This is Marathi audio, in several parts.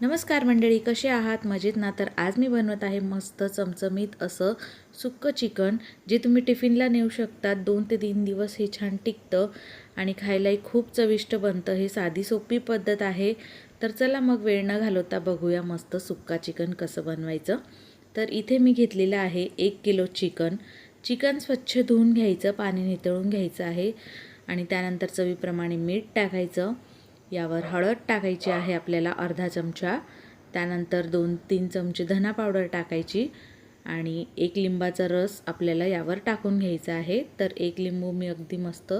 नमस्कार मंडळी कसे आहात? मजेत ना? तर आज मी बनवत आहे मस्त चमचमीत असं सुक्कं चिकन जे तुम्ही टिफिनला नेऊ शकतात दोन ते तीन दिवस हे छान टिकतं आणि खायलाही खूप चविष्ट बनतं. हे साधी सोपी पद्धत आहे. तर चला मग वेळ न घालवता बघूया मस्त सुक्का चिकन कसं बनवायचं. तर इथे मी घेतलेलं आहे एक किलो चिकन. चिकन स्वच्छ धुवून घ्यायचं पाणी नितळून घ्यायचं आहे आणि त्यानंतर चवीप्रमाणे मीठ टाकायचं. यावर हळद टाकायची आहे आपल्याला अर्धा चमचा. त्यानंतर दोन तीन चमचे धना पावडर टाकायची आणि एक लिंबाचा रस आपल्याला यावर टाकून घ्यायचा आहे. तर एक लिंबू मी अगदी मस्त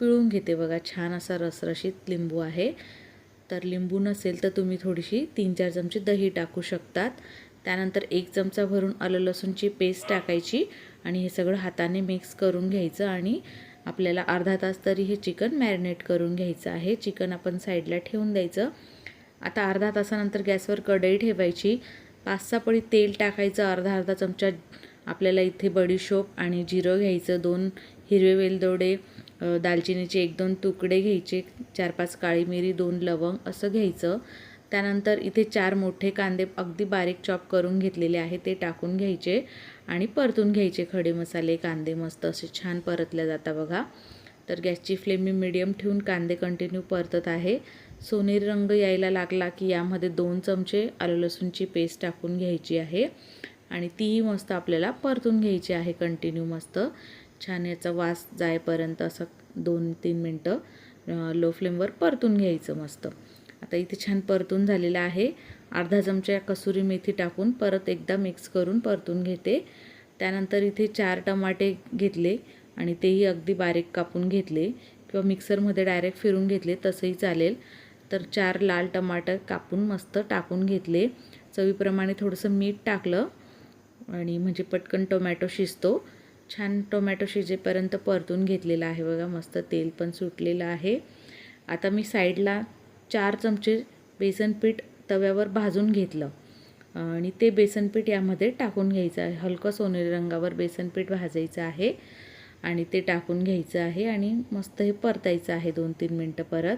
पिळून घेते बघा. छान असा रसरशीत लिंबू आहे. तर लिंबू नसेल तर तुम्ही थोडीशी तीन चार चमचे दही टाकू शकतात. त्यानंतर एक चमचा भरून आलं लसूणची पेस्ट टाकायची आणि हे सगळं हाताने मिक्स करून घ्यायचं आणि आपल्याला अर्धा तास तरी हे चिकन मॅरिनेट करून घ्यायचं आहे. चिकन आपण साईडला ठेवून द्यायचं. आता अर्धा तासानंतर गॅसवर कढई ठेवायची. पाच सहा पळी तेल टाकायचं. अर्धा अर्धा चमचा आपल्याला इथे बडीशोप आणि जिरं घ्यायचं. दोन हिरवे वेलदोडे दालचिनीचे एक दोन तुकडे घ्यायचे. चार पाच काळी मिरी दोन लवंग असं घ्यायचं. त्यानंतर इथे चार मोठे कांदे अगदी बारीक चॉप करून घेतलेले आहे ते टाकून घ्यायचे. आणि परतून घ्यायचे खडे मसाले कांदे मस्त असे छान परतल्या जाता बघा. तर गॅसची फ्लेम मी मिडियम ठेवून कांदे कंटिन्यू परतत आहे. सोनेरी रंग यायला लागला की यामध्ये दोन चमचे आलू लसूणची पेस्ट टाकून घ्यायची आहे. आणि तीही मस्त आपल्याला परतून घ्यायची आहे कंटिन्यू मस्त. छान याचा वास जायपर्यंत असं दोन तीन मिनटं लो फ्लेमवर परतून घ्यायचं मस्त. आता इथे छान परतून झालेलं आहे. अर्धा चमचा कसुरी मेथी टाकून परत एकदा मिक्स करून परतून घेते. त्यानंतर इथे चार टमाटे घेतले आणि तेही अगदी बारीक कापून घेतले किंवा मिक्सरमध्ये डायरेक्ट फिरून घेतले तसंही चालेल. तर चार लाल टमाटर कापून मस्त टाकून घेतले. चवीप्रमाणे थोडंसं मीठ टाकलं आणि म्हणजे पटकन टोमॅटो शिजतो. छान टोमॅटो शिजेपर्यंत परतून घेतलेला आहे बघा मस्त तेल पण सुटलेलं आहे. आता मी साईडला चार चमचे बेसन पीठ तव्यावर भाजून घेतलं. आणि ते बेसनपीठ यामध्ये टाकून घ्यायचं आहे. हलकं सोनेरी रंगावर बेसनपीठ भाजायचं आहे. आणि ते टाकून घ्यायचं आहे आणि मस्त हे परतायचं आहे दोन तीन मिनटं परत.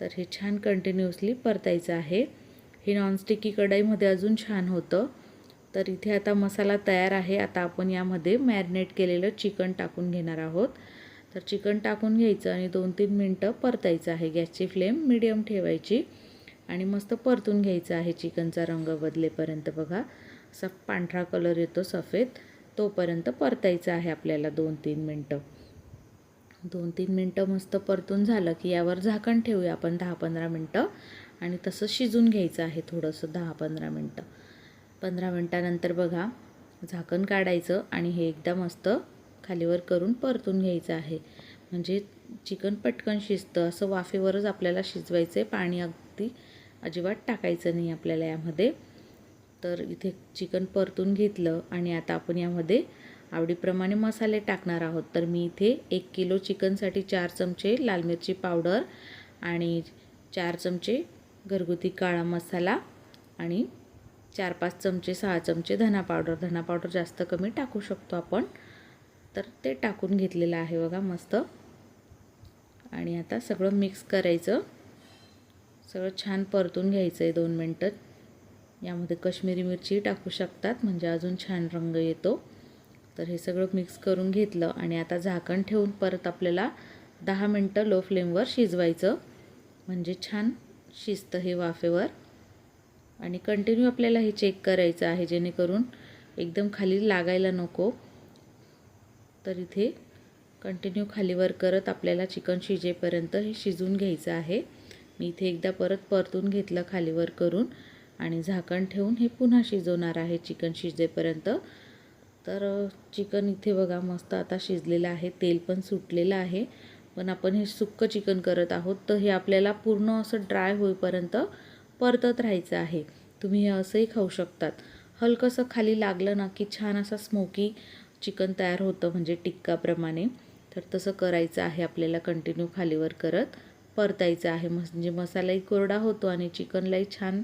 तर हे छान कंटिन्युअसली परतायचं आहे. हे नॉनस्टिकी कढाईमध्ये अजून छान होतं. तर इथे आता मसाला तयार आहे. आता आपण यामध्ये मॅरिनेट केलेलं चिकन टाकून घेणार आहोत. तर चिकन टाकून घ्यायचं आणि दोन तीन मिनटं परतायचं आहे. गॅसची फ्लेम मिडियम ठेवायची. आणि मस्त परतून घ्यायचं आहे चिकनचा रंग बदलेपर्यंत बघा. असा पांढरा कलर येतो सफेद. तोपर्यंत परतायचं आहे आपल्याला दोन तीन मिनटं. दोन तीन मिनटं मस्त परतून झालं की यावर झाकण ठेवूया आपण दहा पंधरा मिनटं. आणि तसं शिजून घ्यायचं आहे थोडंसं दहा पंधरा मिनटं. पंधरा मिनटानंतर बघा झाकण काढायचं आणि हे एकदा मस्त खालीवर करून परतून घ्यायचं आहे. म्हणजे चिकन पटकन शिजतं असं वाफेवरच आपल्याला शिजवायचं आहे पाणी अगदी. अजिबात टाकायचं नाही आपल्याला यामध्ये. तर इथे चिकन परतून घेतलं आणि आता आपण यामध्ये आवडीप्रमाणे मसाले टाकणार आहोत. तर मी इथे एक किलो चिकनसाठी चार चमचे लाल मिरची पावडर आणि चार चमचे घरगुती काळा मसाला आणि चार पाच चमचे सहा चमचे धना पावडर. धना पावडर जास्त कमी टाकू शकतो आपण. तर ते टाकून घेतलेलं आहे बघा मस्त. आणि आता सगळं मिक्स करायचं. सगळं छान परतून घ्यायचं आहे दोन मिनटं. यामध्ये कश्मीरी मिरची टाकू शकतात म्हणजे अजून छान रंग येतो. तर हे सगळं मिक्स करून घेतलं आणि आता झाकण ठेवून परत आपल्याला दहा मिनटं लो फ्लेमवर शिजवायचं. म्हणजे छान शिजतं हे वाफेवर. आणि कंटिन्यू आपल्याला हे चेक करायचं आहे जेणेकरून एकदम खाली लागायला नको. तर इथे कंटिन्यू खालीवर करत आपल्याला चिकन शिजेपर्यंत हे शिजून घ्यायचं आहे. मी इथे एकदा परत परतून घेतलं खालीवर करून आणि झाकण ठेवून हे पुन्हा शिजवणार आहे चिकन शिजेपर्यंत. तर चिकन इथे बघा मस्त आता शिजलेलं आहे तेल पण सुटलेलं आहे. पण आपण हे सुक्कं चिकन करत आहोत तर हे आपल्याला पूर्ण असं ड्राय होईपर्यंत परतत राहायचं आहे. तुम्ही हे असंही खाऊ शकतात. हलकंसं खाली लागलं ना की छान असा स्मोकी चिकन तयार होतं म्हणजे टिक्काप्रमाणे. तर तसं करायचं आहे आपल्याला कंटिन्यू खालीवर करत. परतायचं आहे. म्हणजे मसालाही कोरडा होतो आणि चिकनलाही छान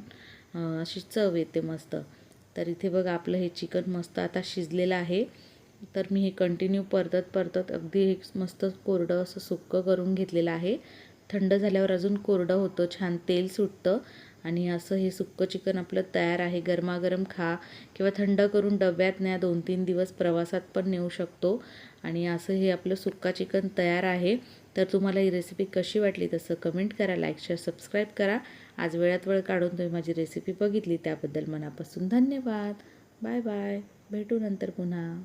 अशी चव येते मस्त. तर इथे बघा आपलं हे चिकन मस्त आता शिजलेलं आहे. तर मी हे कंटिन्यू परतत परतत अगदी हे मस्त कोरडं असं सुक्कं करून घेतलेलं आहे. थंड झाल्यावर अजून कोरडं होतं छान तेल सुटतं आणि असं हे सुक्कं चिकन आपलं तयार आहे. गरमागरम खा किंवा थंड करून डब्यात न्या दोन तीन दिवस प्रवासात पण नेऊ शकतो. आणि असं हे आपलं सुक्का चिकन तयार आहे. तर तुम्हाला ही रेसिपी कशी वाटली तसं कमेंट करा लाईक शेअर सबस्क्राईब करा. आज वेळात वेळ काढून तुम्ही माझी रेसिपी बघितली त्याबद्दल मनापासून धन्यवाद. बाय बाय भेटू नंतर पुन्हा.